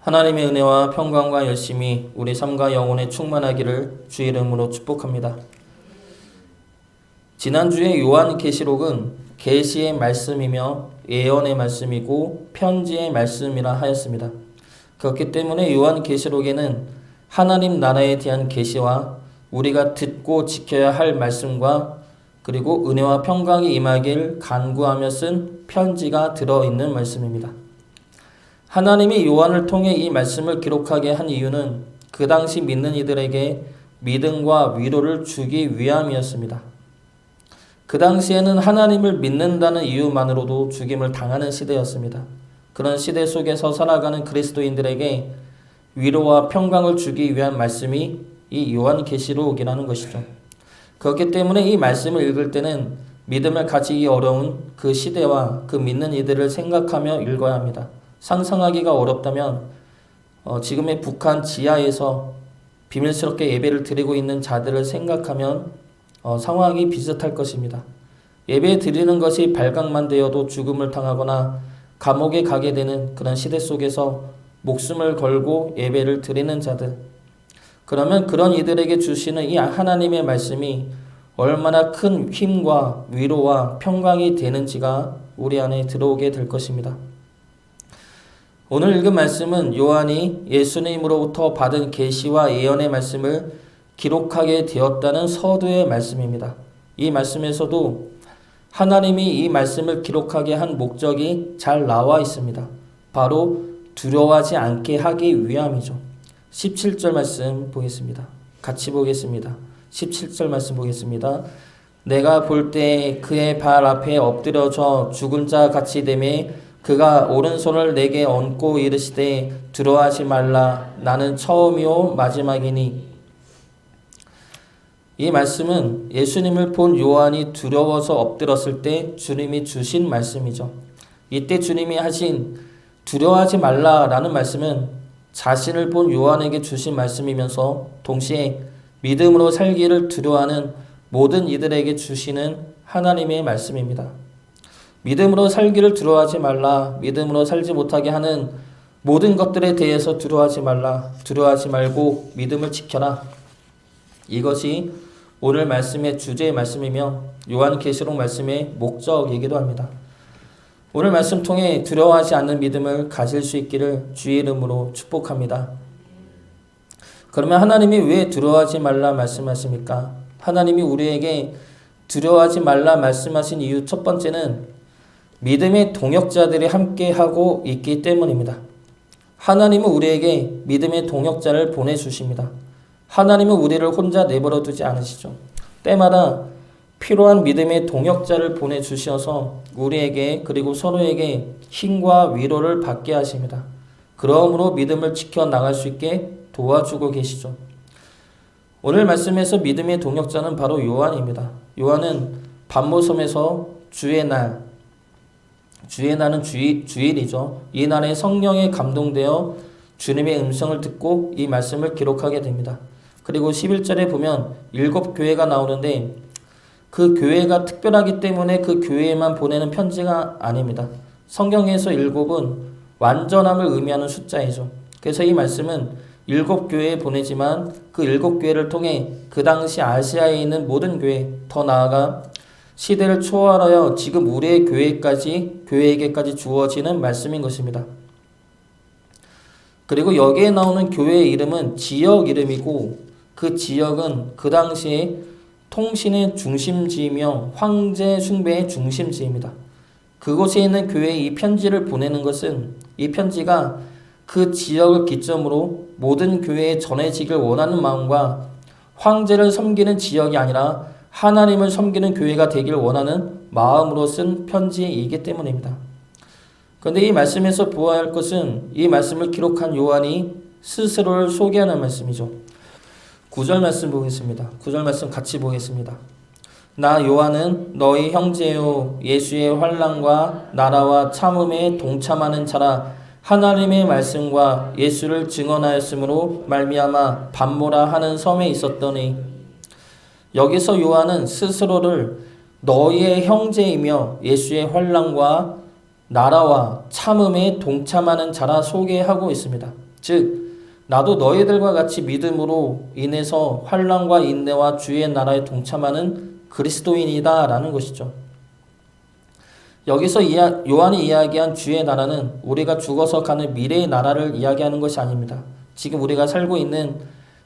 하나님의 은혜와 평강과 열심이 우리 삶과 영혼에 충만하기를 주 이름으로 축복합니다. 지난주에 요한 계시록은 계시의 말씀이며 예언의 말씀이고 편지의 말씀이라 하였습니다. 그렇기 때문에 요한 계시록에는 하나님 나라에 대한 계시와 우리가 듣고 지켜야 할 말씀과 그리고 은혜와 평강이 임하길 간구하며 쓴 편지가 들어 있는 말씀입니다. 하나님이 요한을 통해 이 말씀을 기록하게 한 이유는 그 당시 믿는 이들에게 믿음과 위로를 주기 위함이었습니다. 그 당시에는 하나님을 믿는다는 이유만으로도 죽임을 당하는 시대였습니다. 그런 시대 속에서 살아가는 그리스도인들에게 위로와 평강을 주기 위한 말씀이 이 요한 계시록이라는 것이죠. 그렇기 때문에 이 말씀을 읽을 때는 믿음을 가지기 어려운 그 시대와 그 믿는 이들을 생각하며 읽어야 합니다. 상상하기가 어렵다면 어, 지금의 북한 지하에서 비밀스럽게 예배를 드리고 있는 자들을 생각하면 어, 상황이 비슷할 것입니다. 예배 드리는 것이 발각만 되어도 죽음을 당하거나 감옥에 가게 되는 그런 시대 속에서 목숨을 걸고 예배를 드리는 자들. 그러면 그런 이들에게 주시는 이 하나님의 말씀이 얼마나 큰 힘과 위로와 평강이 되는지가 우리 안에 들어오게 될 것입니다. 오늘 읽은 말씀은 요한이 예수님으로부터 받은 계시와 예언의 말씀을 기록하게 되었다는 서두의 말씀입니다. 이 말씀에서도 하나님이 이 말씀을 기록하게 한 목적이 잘 나와 있습니다. 바로 두려워하지 않게 하기 위함이죠. 17절 말씀 보겠습니다. 같이 보겠습니다. 17절 말씀 보겠습니다. 내가 볼 때 그의 발 앞에 엎드려져 죽은 자 같이 되매 그가 오른손을 내게 얹고 이르시되 두려워하지 말라 나는 처음이요 마지막이니 이 말씀은 예수님을 본 요한이 두려워서 엎드렸을 때 주님이 주신 말씀이죠. 이때 주님이 하신 두려워하지 말라라는 말씀은 자신을 본 요한에게 주신 말씀이면서 동시에 믿음으로 살기를 두려워하는 모든 이들에게 주시는 하나님의 말씀입니다. 믿음으로 살기를 두려워하지 말라. 믿음으로 살지 못하게 하는 모든 것들에 대해서 두려워하지 말라. 두려워하지 말고 믿음을 지켜라. 이것이 오늘 말씀의 주제의 말씀이며 요한계시록 말씀의 목적이기도 합니다. 오늘 말씀 통해 두려워하지 않는 믿음을 가질 수 있기를 주의 이름으로 축복합니다. 그러면 하나님이 왜 두려워하지 말라 말씀하십니까? 하나님이 우리에게 두려워하지 말라 말씀하신 이유 첫 번째는 믿음의 동역자들이 함께하고 있기 때문입니다. 하나님은 우리에게 믿음의 동역자를 보내주십니다. 하나님은 우리를 혼자 내버려 두지 않으시죠. 때마다 필요한 믿음의 동역자를 보내주셔서 우리에게 그리고 서로에게 힘과 위로를 받게 하십니다. 그러므로 믿음을 지켜나갈 수 있게 도와주고 계시죠. 오늘 말씀에서 믿음의 동역자는 바로 요한입니다. 요한은 반모섬에서 주의 날, 날은 주일, 주일이죠. 이 날에 성령에 감동되어 주님의 음성을 듣고 이 말씀을 기록하게 됩니다. 그리고 11절에 보면 일곱 교회가 나오는데 그 교회가 특별하기 때문에 그 교회에만 보내는 편지가 아닙니다. 성경에서 일곱은 완전함을 의미하는 숫자이죠. 그래서 이 말씀은 일곱 교회에 보내지만 그 일곱 교회를 통해 그 당시 아시아에 있는 모든 교회, 더 나아가 시대를 초월하여 지금 우리의 교회까지 교회에게까지 주어지는 말씀인 것입니다. 그리고 여기에 나오는 교회의 이름은 지역 이름이고 그 지역은 그 당시에 통신의 중심지이며 황제 숭배의 중심지입니다. 그곳에 있는 교회에 이 편지를 보내는 것은 이 편지가 그 지역을 기점으로 모든 교회에 전해지길 원하는 마음과 황제를 섬기는 지역이 아니라 하나님을 섬기는 교회가 되길 원하는 마음으로 쓴 편지이기 때문입니다. 그런데 이 말씀에서 보아야 할 것은 이 말씀을 기록한 요한이 스스로를 소개하는 말씀이죠. 9절 말씀 보겠습니다. 9절 말씀 같이 보겠습니다. 나 요한은 너희 형제요 예수의 환란과 나라와 참음에 동참하는 자라 하나님의 말씀과 예수를 증언하였으므로 말미암아 반모라 하는 섬에 있었더니 여기서 요한은 스스로를 너희의 형제이며 예수의 환란과 나라와 참음에 동참하는 자라 소개하고 있습니다. 즉 나도 너희들과 같이 믿음으로 인해서 환란과 인내와 주의 나라에 동참하는 그리스도인이다라는 것이죠. 여기서 이야, 요한이 이야기한 주의 나라는 우리가 죽어서 가는 미래의 나라를 이야기하는 것이 아닙니다. 지금 우리가 살고 있는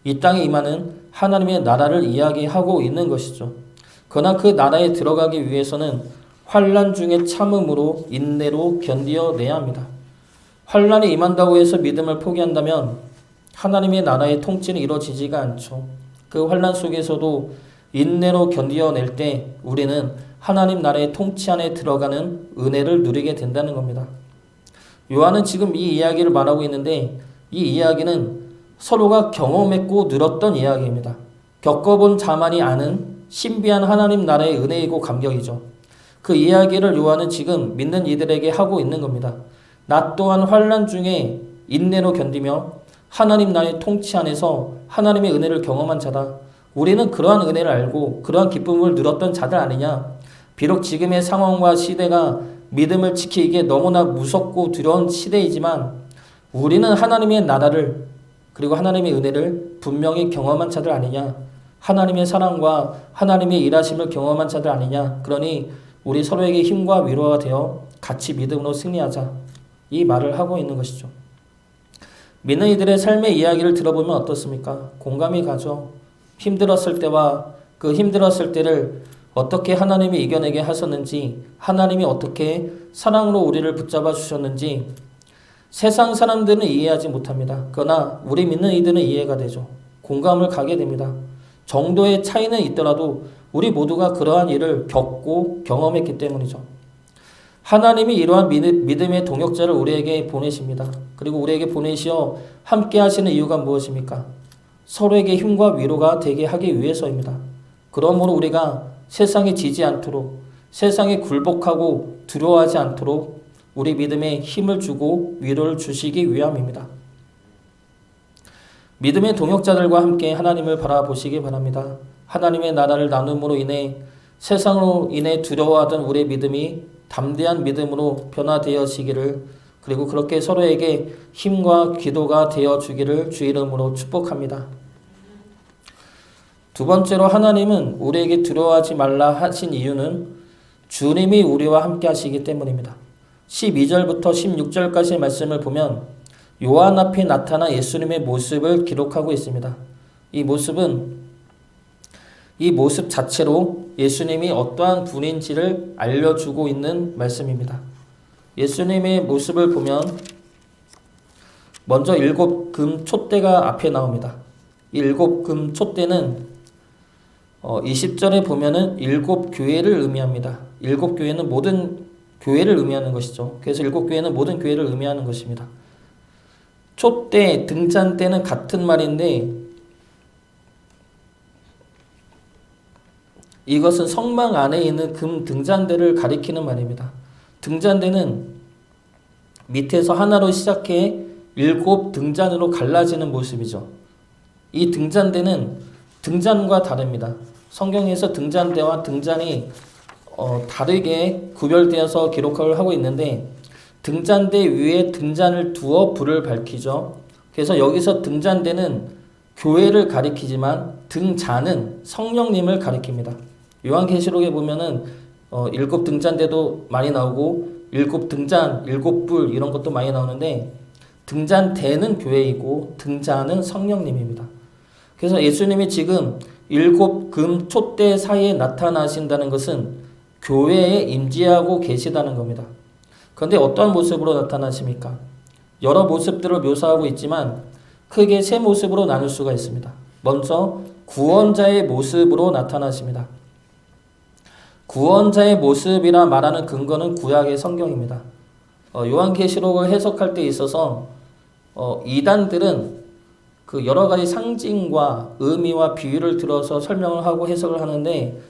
이 땅에 임하는 하나님의 나라를 이야기하고 있는 것이죠. 그러나 그 나라에 들어가기 위해서는 환란 중에 참음으로 인내로 견디어내야 합니다. 환란이 임한다고 해서 믿음을 포기한다면 하나님의 나라의 통치는 이루어지지가 않죠. 그 환란 속에서도 인내로 견디어낼 때 우리는 하나님 나라의 통치 안에 들어가는 은혜를 누리게 된다는 겁니다. 요한은 지금 이 이야기를 말하고 있는데 이 이야기는 서로가 경험했고 늘었던 이야기입니다. 겪어본 자만이 아는 신비한 하나님 나라의 은혜이고 감격이죠. 그 이야기를 요한은 지금 믿는 이들에게 하고 있는 겁니다. 나 또한 환란 중에 인내로 견디며 하나님 나라의 통치 안에서 하나님의 은혜를 경험한 자다. 우리는 그러한 은혜를 알고 그러한 기쁨을 누렸던 자들 아니냐? 비록 지금의 상황과 시대가 믿음을 지키기에 너무나 무섭고 두려운 시대이지만 우리는 하나님의 나라를 그리고 하나님의 은혜를 분명히 경험한 자들 아니냐? 하나님의 사랑과 하나님의 일하심을 경험한 자들 아니냐? 그러니 우리 서로에게 힘과 위로가 되어 같이 믿음으로 승리하자. 이 말을 하고 있는 것이죠. 믿는 이들의 삶의 이야기를 들어보면 어떻습니까? 공감이 가죠. 힘들었을 때와 그 힘들었을 때를 어떻게 하나님이 이겨내게 하셨는지, 하나님이 어떻게 사랑으로 우리를 붙잡아 주셨는지 세상 사람들은 이해하지 못합니다. 그러나 우리 믿는 이들은 이해가 되죠. 공감을 가게 됩니다. 정도의 차이는 있더라도 우리 모두가 그러한 일을 겪고 경험했기 때문이죠. 하나님이 이러한 믿음의 동역자를 우리에게 보내십니다. 그리고 우리에게 보내시어 함께 하시는 이유가 무엇입니까? 서로에게 힘과 위로가 되게 하기 위해서입니다. 그러므로 우리가 세상에 지지 않도록 세상에 굴복하고 두려워하지 않도록 우리 믿음에 힘을 주고 위로를 주시기 위함입니다. 믿음의 동역자들과 함께 하나님을 바라보시기 바랍니다. 하나님의 나라를 나눔으로 인해 세상으로 인해 두려워하던 우리의 믿음이 담대한 믿음으로 변화되어지기를 그리고 그렇게 서로에게 힘과 기도가 되어 주기를 주 이름으로 축복합니다. 두 번째로 하나님은 우리에게 두려워하지 말라 하신 이유는 주님이 우리와 함께 하시기 때문입니다. 12절부터 16절까지의 말씀을 보면 요한 앞에 나타난 예수님의 모습을 기록하고 있습니다. 이 모습은 이 모습 자체로 예수님이 어떠한 분인지를 알려주고 있는 말씀입니다. 예수님의 모습을 보면 먼저 일곱 금 촛대가 앞에 나옵니다. 일곱 금 촛대는 어, 20절에 보면은 일곱 교회를 의미합니다. 일곱 교회는 모든 교회를 의미하는 것이죠. 그래서 일곱 교회는 모든 교회를 의미하는 것입니다. 촛대, 등잔대는 같은 말인데 이것은 성망 안에 있는 금 등잔대를 가리키는 말입니다. 등잔대는 밑에서 하나로 시작해 일곱 등잔으로 갈라지는 모습이죠. 이 등잔대는 등잔과 다릅니다. 성경에서 등잔대와 등잔이 어, 다르게 구별되어서 기록을 하고 있는데 등잔대 위에 등잔을 두어 불을 밝히죠. 그래서 여기서 등잔대는 교회를 가리키지만 등잔은 성령님을 가리킵니다. 요한계시록에 보면은 어, 일곱 등잔대도 많이 나오고 일곱 등잔, 일곱 불 이런 것도 많이 나오는데 등잔대는 교회이고 등잔은 성령님입니다. 그래서 예수님이 지금 일곱 금 촛대 사이에 나타나신다는 것은 교회에 임재하고 계시다는 겁니다. 그런데 어떤 모습으로 나타나십니까? 여러 모습들을 묘사하고 있지만 크게 세 모습으로 나눌 수가 있습니다. 먼저 구원자의 모습으로 나타나십니다. 구원자의 모습이라 말하는 근거는 구약의 성경입니다. 어, 요한계시록을 해석할 때 있어서 어, 이단들은 그 여러 가지 상징과 의미와 비유를 들어서 설명을 하고 해석을 하는데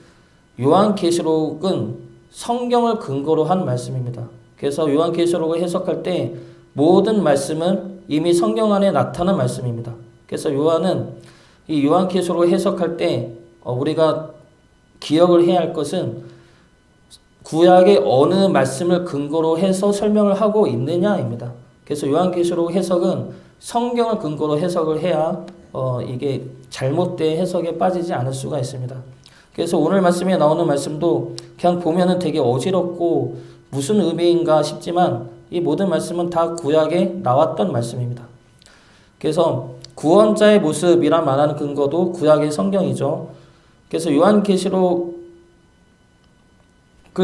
요한계시록은 성경을 근거로 한 말씀입니다. 그래서 요한계시록을 해석할 때 모든 말씀은 이미 성경 안에 나타난 말씀입니다. 그래서 요한은 이 요한계시록을 해석할 때 어, 우리가 기억을 해야 할 것은 구약의 어느 말씀을 근거로 해서 설명을 하고 있느냐입니다. 그래서 요한계시록 해석은 성경을 근거로 해석을 해야 어, 이게 잘못된 해석에 빠지지 않을 수가 있습니다. 그래서 오늘 말씀에 나오는 말씀도 그냥 보면은 되게 어지럽고 무슨 의미인가 싶지만 이 모든 말씀은 다 구약에 나왔던 말씀입니다. 그래서 구원자의 모습이란 말하는 근거도 구약의 성경이죠. 그래서 요한계시록을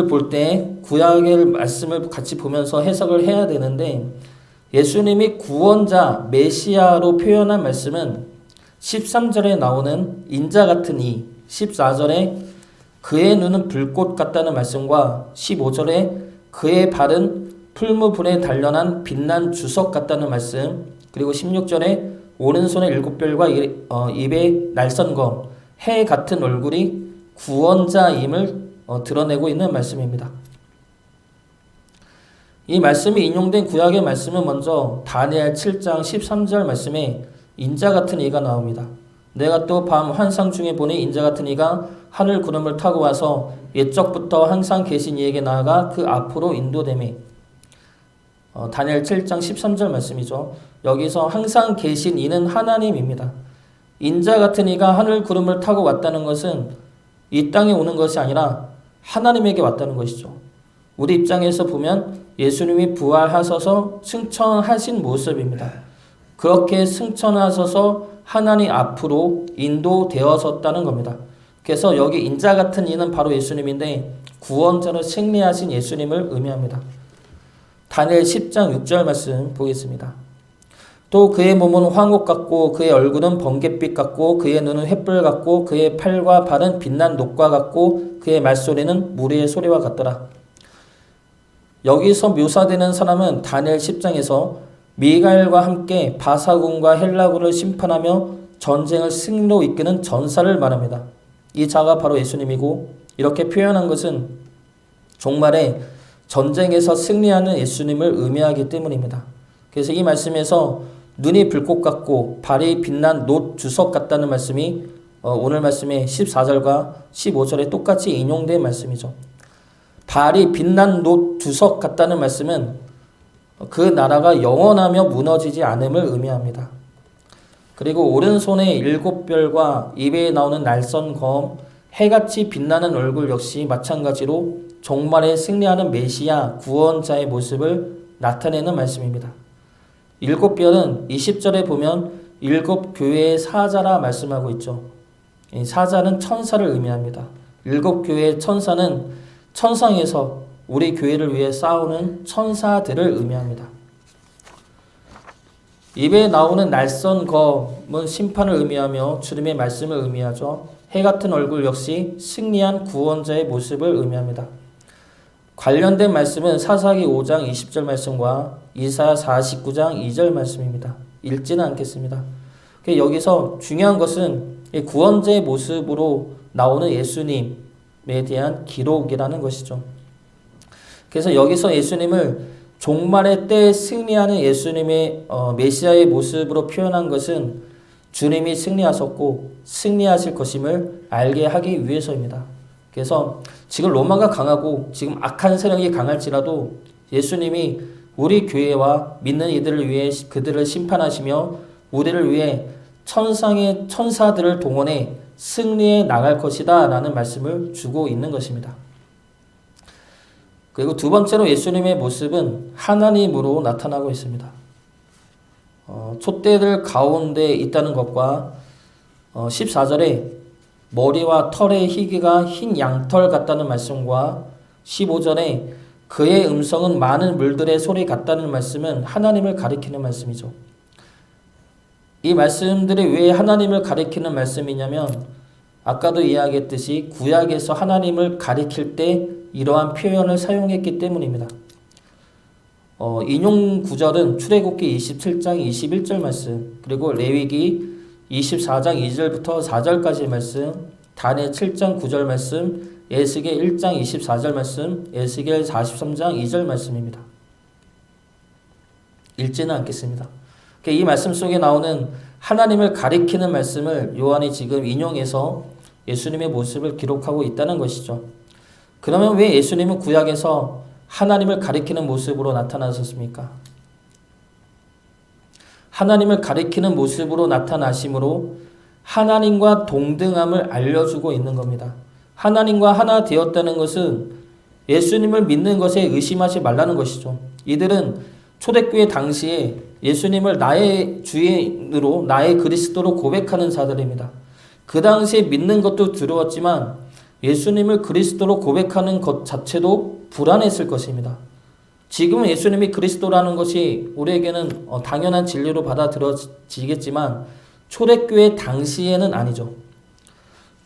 볼때 구약의 말씀을 같이 보면서 해석을 해야 되는데 예수님이 구원자 메시아로 표현한 말씀은 13절에 나오는 인자 같은 이 14절에 그의 눈은 불꽃 같다는 말씀과 15절에 그의 발은 풀무불에 단련한 빛난 주석 같다는 말씀 그리고 16절에 오른손에 일곱 별과 이- 어, 입에 날선 검 해 같은 얼굴이 구원자임을 어, 드러내고 있는 말씀입니다. 이 말씀이 인용된 구약의 말씀은 먼저 다니엘 7장 13절 말씀에 인자 같은 이가 나옵니다. 내가 또 밤 환상 중에 보니 인자 같은 이가 하늘 구름을 타고 와서 옛적부터 항상 계신 이에게 나아가 그 앞으로 인도됨에 어, 다니엘 7장 13절 말씀이죠. 여기서 항상 계신 이는 하나님입니다. 인자 같은 이가 하늘 구름을 타고 왔다는 것은 이 땅에 오는 것이 아니라 하나님에게 왔다는 것이죠. 우리 입장에서 보면 예수님이 부활하셔서 승천하신 모습입니다. 그렇게 승천하셔서 하나님 앞으로 인도되어졌다는 겁니다. 그래서 여기 인자 같은 이는 바로 예수님인데 구원자로 승리하신 예수님을 의미합니다. 다니엘 10장 6절 말씀 보겠습니다. 또 그의 몸은 황옥 같고 그의 얼굴은 번갯빛 같고 그의 눈은 횃불 같고 그의 팔과 발은 빛난 녹과 같고 그의 말소리는 무리의 소리와 같더라. 여기서 묘사되는 사람은 다니엘 10장에서 미가엘과 함께 바사군과 헬라군을 심판하며 전쟁을 승리로 이끄는 전사를 말합니다. 이 자가 바로 예수님이고 이렇게 표현한 것은 종말에 전쟁에서 승리하는 예수님을 의미하기 때문입니다. 그래서 이 말씀에서 눈이 불꽃 같고 발이 빛난 놋 주석 같다는 말씀이 어, 오늘 말씀의 14절과 15절에 똑같이 인용된 말씀이죠. 발이 빛난 놋 주석 같다는 말씀은 그 나라가 영원하며 무너지지 않음을 의미합니다. 그리고 오른손에 일곱 별과 입에 나오는 날선 검, 해같이 빛나는 얼굴 역시 마찬가지로 종말에 승리하는 메시아 구원자의 모습을 나타내는 말씀입니다. 일곱 별은 20절에 보면 일곱 교회의 사자라 말씀하고 있죠. 이 사자는 천사를 의미합니다. 일곱 교회의 천사는 천상에서 우리 교회를 위해 싸우는 천사들을 의미합니다. 입에 나오는 날선 검은 심판을 의미하며 주님의 말씀을 의미하죠. 해 같은 얼굴 역시 승리한 구원자의 모습을 의미합니다. 관련된 말씀은 사사기 5장 20절 말씀과 이사야 49장 2절 말씀입니다. 읽지는 않겠습니다. 여기서 중요한 것은 이 구원자의 모습으로 나오는 예수님에 대한 기록이라는 것이죠. 그래서 여기서 예수님을 종말의 때에 승리하는 예수님의 어, 메시아의 모습으로 표현한 것은 주님이 승리하셨고 승리하실 것임을 알게 하기 위해서입니다. 그래서 지금 로마가 강하고 지금 악한 세력이 강할지라도 예수님이 우리 교회와 믿는 이들을 위해 그들을 심판하시며 우리를 위해 천상의 천사들을 동원해 승리해 나갈 것이다 라는 말씀을 주고 있는 것입니다. 그리고 두 번째로 예수님의 모습은 하나님으로 나타나고 있습니다. 어, 촛대들 가운데 있다는 것과 어, 14절에 머리와 털의 희귀가 흰 양털 같다는 말씀과 15절에 그의 음성은 많은 물들의 소리 같다는 말씀은 하나님을 가리키는 말씀이죠. 이 말씀들이 왜 하나님을 가리키는 말씀이냐면 아까도 이야기했듯이 구약에서 하나님을 가리킬 때 이러한 표현을 사용했기 때문입니다. 어, 인용 구절은 출애굽기 27장 21절 말씀, 그리고 레위기 24장 2절부터 4절까지 말씀, 단해 7장 9절 말씀, 에스겔 1장 24절 말씀, 에스겔 43장 2절 말씀입니다. 읽지는 않겠습니다. 이 말씀 속에 나오는 하나님을 가리키는 말씀을 요한이 지금 인용해서 예수님의 모습을 기록하고 있다는 것이죠. 그러면 왜 예수님은 구약에서 하나님을 가리키는 모습으로 나타나셨습니까? 하나님을 가리키는 모습으로 나타나심으로 하나님과 동등함을 알려주고 있는 겁니다. 하나님과 하나 되었다는 것은 예수님을 믿는 것에 의심하지 말라는 것이죠. 이들은 초대교회 당시에 예수님을 나의 주인으로 나의 그리스도로 고백하는 자들입니다. 그 당시에 믿는 것도 두려웠지만 예수님을 그리스도로 고백하는 것 자체도 불안했을 것입니다. 지금은 예수님이 그리스도라는 것이 우리에게는 어, 당연한 진리로 받아들여지겠지만 초대교회 당시에는 아니죠.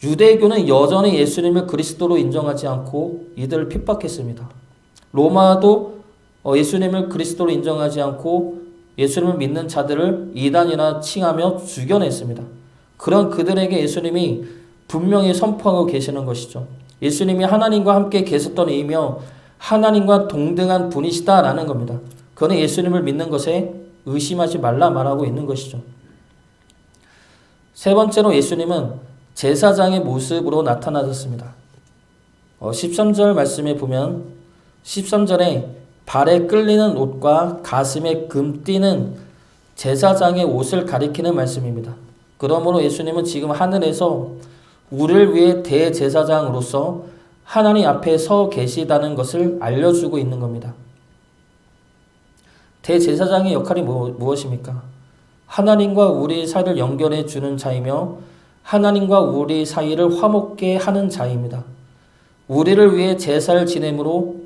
유대교는 여전히 예수님을 그리스도로 인정하지 않고 이들을 핍박했습니다. 로마도 어, 예수님을 그리스도로 인정하지 않고 예수님을 믿는 자들을 이단이나 칭하며 죽여냈습니다. 그런 그들에게 예수님이 분명히 선포하고 계시는 것이죠. 예수님이 하나님과 함께 계셨던 이며 하나님과 동등한 분이시다라는 겁니다. 그는 예수님을 믿는 것에 의심하지 말라 말하고 있는 것이죠. 세 번째로 예수님은 제사장의 모습으로 나타나셨습니다. 어, 13절 말씀에 보면 13절에 발에 끌리는 옷과 가슴에 금 띠는 제사장의 옷을 가리키는 말씀입니다. 그러므로 예수님은 지금 하늘에서 우리를 위해 대제사장으로서 하나님 앞에 서 계시다는 것을 알려주고 있는 겁니다. 대제사장의 역할이 뭐, 무엇입니까? 하나님과 우리 사이를 연결해 주는 자이며 하나님과 우리 사이를 화목게 하는 자입니다. 우리를 위해 제사를 지내므로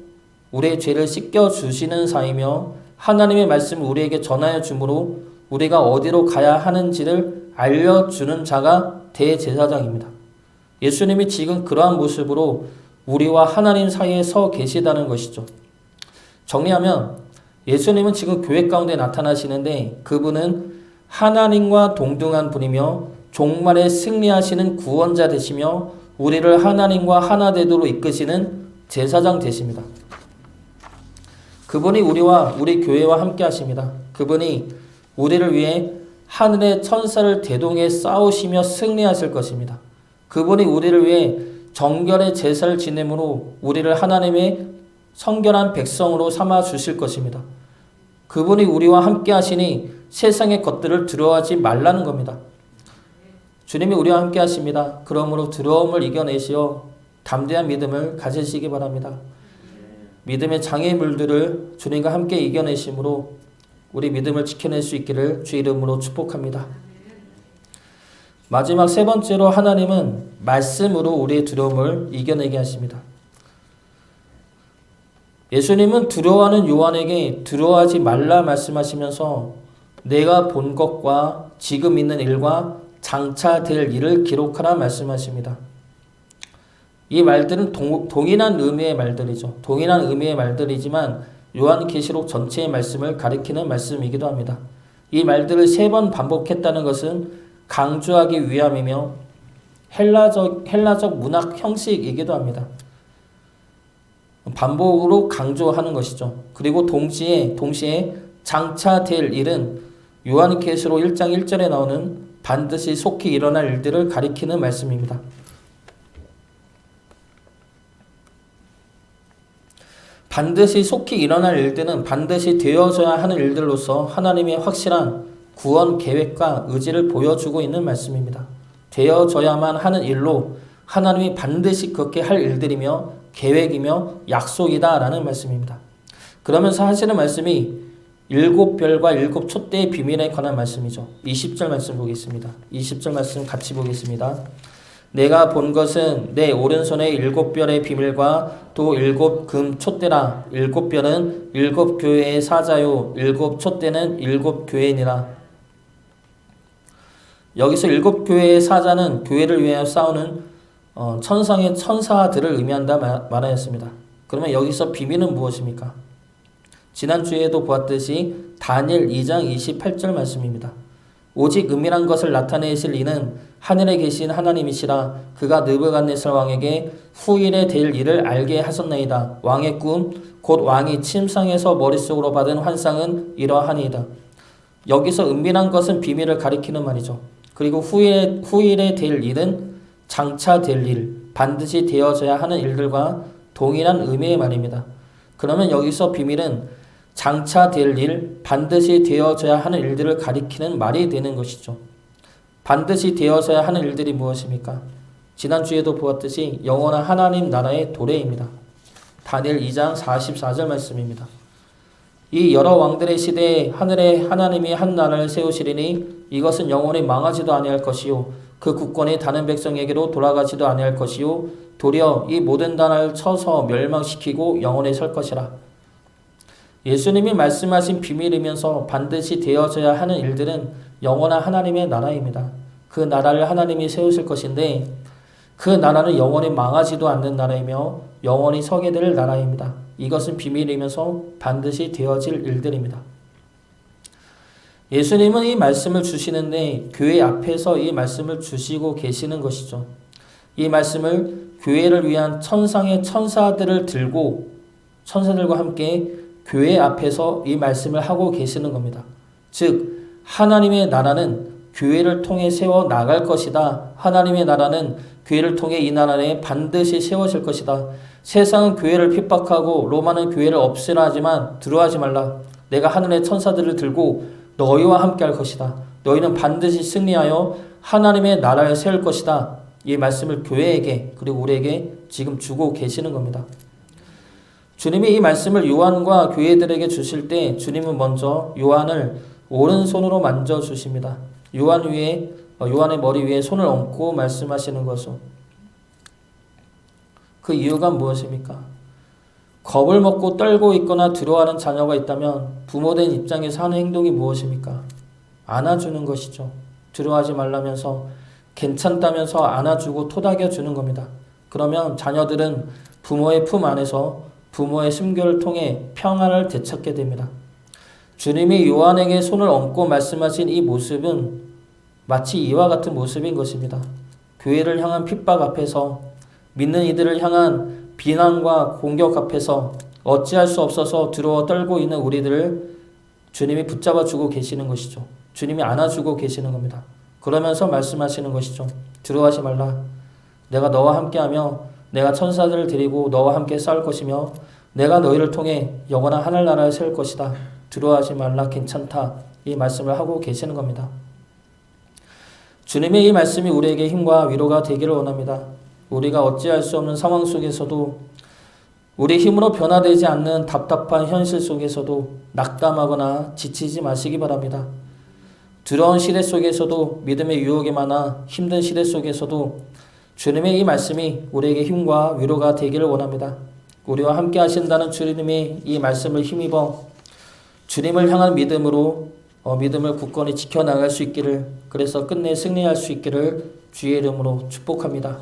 우리의 죄를 씻겨 주시는 사이며 하나님의 말씀을 우리에게 전하여 주므로 우리가 어디로 가야 하는지를 알려주는 자가 대제사장입니다. 예수님이 지금 그러한 모습으로 우리와 하나님 사이에 서 계시다는 것이죠. 정리하면 예수님은 지금 교회 가운데 나타나시는데 그분은 하나님과 동등한 분이며 종말에 승리하시는 구원자 되시며 우리를 하나님과 하나 되도록 이끄시는 제사장 되십니다. 그분이 우리와 우리 교회와 함께 하십니다. 그분이 우리를 위해 하늘의 천사를 대동해 싸우시며 승리하실 것입니다. 그분이 우리를 위해 정결의 제사를 지내므로 우리를 하나님의 성결한 백성으로 삼아 주실 것입니다. 그분이 우리와 함께 하시니 세상의 것들을 두려워하지 말라는 겁니다. 주님이 우리와 함께 하십니다. 그러므로 두려움을 이겨내시어 담대한 믿음을 가지시기 바랍니다. 믿음의 장애물들을 주님과 함께 이겨내심으로 우리 믿음을 지켜낼 수 있기를 주 이름으로 축복합니다. 마지막 세 번째로 하나님은 말씀으로 우리의 두려움을 이겨내게 하십니다. 예수님은 두려워하는 요한에게 두려워하지 말라 말씀하시면서 내가 본 것과 지금 있는 일과 장차 될 일을 기록하라 말씀하십니다. 이 말들은 동, 동일한 의미의 말들이죠. 동일한 의미의 말들이지만 요한계시록 전체의 말씀을 가리키는 말씀이기도 합니다. 이 말들을 세 번 반복했다는 것은 강조하기 위함이며 헬라적, 헬라적 문학 형식이기도 합니다. 반복으로 강조하는 것이죠. 그리고 동시에, 동시에 장차 될 일은 요한계시록 1장 1절에 나오는 반드시 속히 일어날 일들을 가리키는 말씀입니다. 반드시 속히 일어날 일들은 반드시 되어져야 하는 일들로서 하나님의 확실한 구원 계획과 의지를 보여주고 있는 말씀입니다. 되어져야만 하는 일로 하나님이 반드시 그렇게 할 일들이며 계획이며 약속이다라는 말씀입니다. 그러면서 하시는 말씀이 일곱 별과 일곱 촛대의 비밀에 관한 말씀이죠. 20절 말씀 보겠습니다. 20절 말씀 같이 보겠습니다. 내가 본 것은 내 오른손의 일곱 별의 비밀과 또 일곱 금 촛대라. 일곱 별은 일곱 교회의 사자요. 일곱 촛대는 일곱 교회니라. 여기서 일곱 교회의 사자는 교회를 위하여 싸우는 어, 천상의 천사들을 의미한다 말하였습니다. 그러면 여기서 비밀은 무엇입니까? 지난주에도 보았듯이 다니엘 2장 28절 말씀입니다. 오직 은밀한 것을 나타내실 이는 하늘에 계신 하나님이시라 그가 느부갓네살 왕에게 후일에 될 일을 알게 하셨나이다. 왕의 꿈 곧 왕이 침상에서 머릿속으로 받은 환상은 이러하니이다. 여기서 은밀한 것은 비밀을 가리키는 말이죠. 그리고 후일에, 후일에 될 일은 장차 될 일, 반드시 되어져야 하는 일들과 동일한 의미의 말입니다. 그러면 여기서 비밀은 장차 될 일, 반드시 되어져야 하는 일들을 가리키는 말이 되는 것이죠. 반드시 되어져야 하는 일들이 무엇입니까? 지난주에도 보았듯이 영원한 하나님 나라의 도래입니다. 다니엘 2장 44절 말씀입니다. 이 여러 왕들의 시대에 하늘에 하나님이 한 나라를 세우시리니 이것은 영원히 망하지도 아니할 것이요 그 국권이 다른 백성에게로 돌아가지도 아니할 것이요 도리어 이 모든 나라를 쳐서 멸망시키고 영원히 설 것이라. 예수님이 말씀하신 비밀이면서 반드시 되어져야 하는 일들은 영원한 하나님의 나라입니다. 그 나라를 하나님이 세우실 것인데 그 나라는 영원히 망하지도 않는 나라이며 영원히 서게 될 나라입니다. 이것은 비밀이면서 반드시 되어질 일들입니다. 예수님은 이 말씀을 주시는데 교회 앞에서 이 말씀을 주시고 계시는 것이죠. 이 말씀을 교회를 위한 천상의 천사들을 들고 천사들과 함께 교회 앞에서 이 말씀을 하고 계시는 겁니다. 즉 하나님의 나라는 교회를 통해 세워 나갈 것이다. 하나님의 나라는 교회를 통해 이 나라에 반드시 세워질 것이다. 세상은 교회를 핍박하고 로마는 교회를 없애라 하지만 들어하지 말라. 내가 하늘의 천사들을 들고 너희와 함께 할 것이다. 너희는 반드시 승리하여 하나님의 나라를 세울 것이다. 이 말씀을 교회에게 그리고 우리에게 지금 주고 계시는 겁니다. 주님이 이 말씀을 요한과 교회들에게 주실 때 주님은 먼저 요한을 오른손으로 만져 주십니다. 요한 위에 어, 요한의 머리 위에 손을 얹고 말씀하시는 것은 그 이유가 무엇입니까? 겁을 먹고 떨고 있거나 두려워하는 자녀가 있다면 부모된 입장에서 하는 행동이 무엇입니까? 안아주는 것이죠. 두려워하지 말라면서 괜찮다면서 안아주고 토닥여 주는 겁니다. 그러면 자녀들은 부모의 품 안에서 부모의 숨결을 통해 평안을 되찾게 됩니다. 주님이 요한에게 손을 얹고 말씀하신 이 모습은 마치 이와 같은 모습인 것입니다. 교회를 향한 핍박 앞에서 믿는 이들을 향한 비난과 공격 앞에서 어찌할 수 없어서 두려워 떨고 있는 우리들을 주님이 붙잡아 주고 계시는 것이죠. 주님이 안아주고 계시는 겁니다. 그러면서 말씀하시는 것이죠. 두려워하지 말라. 내가 너와 함께하며 내가 천사들을 데리고 너와 함께 싸울 것이며 내가 너희를 통해 영원한 하늘나라를 세울 것이다. 두려워하지 말라. 괜찮다. 이 말씀을 하고 계시는 겁니다. 주님의 이 말씀이 우리에게 힘과 위로가 되기를 원합니다. 우리가 어찌할 수 없는 상황 속에서도 우리 힘으로 변화되지 않는 답답한 현실 속에서도 낙담하거나 지치지 마시기 바랍니다. 두려운 시대 속에서도 믿음의 유혹이 많아 힘든 시대 속에서도 주님의 이 말씀이 우리에게 힘과 위로가 되기를 원합니다. 우리와 함께 하신다는 주님의 이 말씀을 힘입어 주님을 향한 믿음으로 어, 믿음을 굳건히 지켜나갈 수 있기를 그래서 끝내 승리할 수 있기를 주의 이름으로 축복합니다.